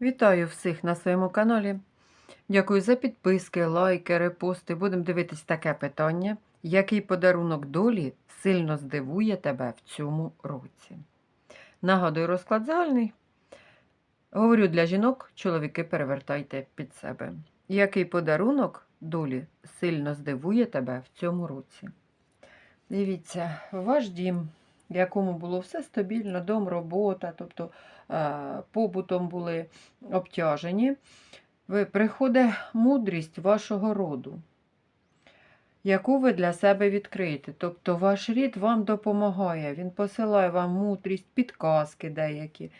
Вітаю всіх на своєму каналі. Дякую за підписки, лайки, репости. Будемо дивитись таке питання. Який подарунок долі сильно здивує тебе в цьому році? Нагадую, розклад загальний. Говорю для жінок, чоловіки перевертайте під себе. Який подарунок долі сильно здивує тебе в цьому році? Дивіться, ваш дім, в якому було все стабільно, дом, робота, тобто е, побутом були обтяжені, приходить мудрість вашого роду, яку ви для себе відкриєте. Тобто ваш рід вам допомагає, він посилає вам мудрість, підказки деякі,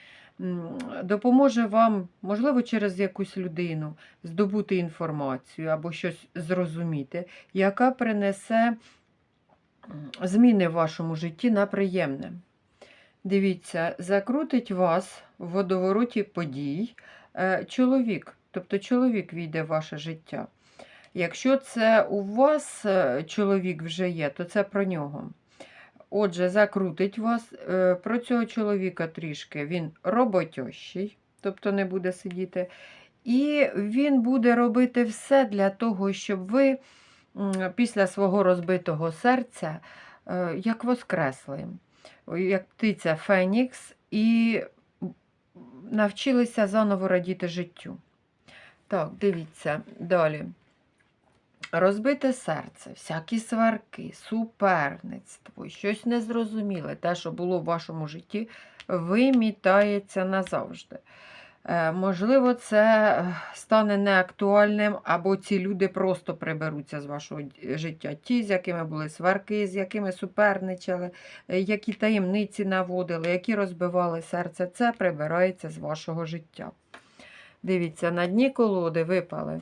допоможе вам, можливо, через якусь людину здобути інформацію або щось зрозуміти, яка принесе зміни в вашому житті на приємне. Дивіться, закрутить вас в водовороті подій е, чоловік, тобто чоловік війде в ваше життя. Якщо це у вас е, чоловік вже є, то це про нього. Отже, закрутить вас е, про цього чоловіка трішки. Він роботящий, тобто не буде сидіти. І він буде робити все для того, щоб ви після свого розбитого серця е, як воскресли, як птиця Фенікс, і навчилися заново радіти життю. Так, дивіться далі. Розбите серце, всякі сварки, суперництво, щось незрозуміле, те, що було в вашому житті, вимітається назавжди. Е, Можливо, це е, стане неактуальним, або ці люди просто приберуться з вашого життя. Ті, з якими були сварки, з якими суперничали, е, які таємниці наводили, які розбивали серце, це прибирається з вашого життя. Дивіться, на дні колоди випали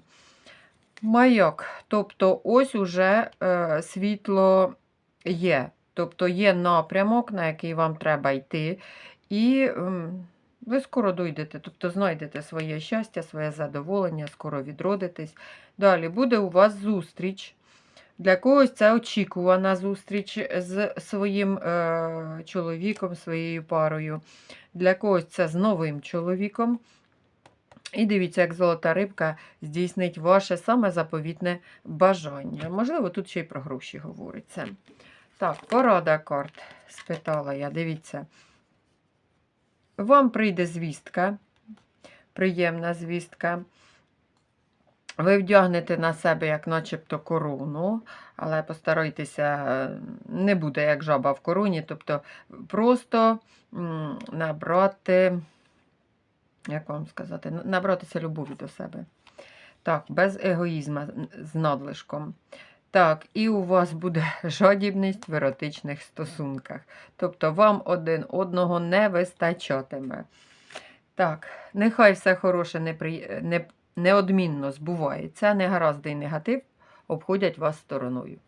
маяк. Тобто, ось уже е, світло є. Тобто є напрямок, на який вам треба йти. І м, ви скоро дойдете, тобто знайдете своє щастя, своє задоволення, скоро відродитесь. Далі буде у вас зустріч. Для когось це очікувана зустріч з своїм е, чоловіком, своєю парою. Для когось це з новим чоловіком. І дивіться, як золота рибка здійснить ваше саме заповітне бажання. Можливо, тут ще й про гроші говориться. Так, порада карт, спитала я. Дивіться. Вам прийде звістка, приємна звістка. Ви вдягнете на себе, як начебто, корону, але постарайтеся, не буде як жаба в короні, тобто просто набрати, як вам сказати, набратися любові до себе. Так, без егоїзму, з надлишком. Так, і у вас буде жадібність в еротичних стосунках. Тобто вам один одного не вистачатиме. Так, нехай все хороше непри... не... неодмінно збувається, негаразди і негатив обходять вас стороною.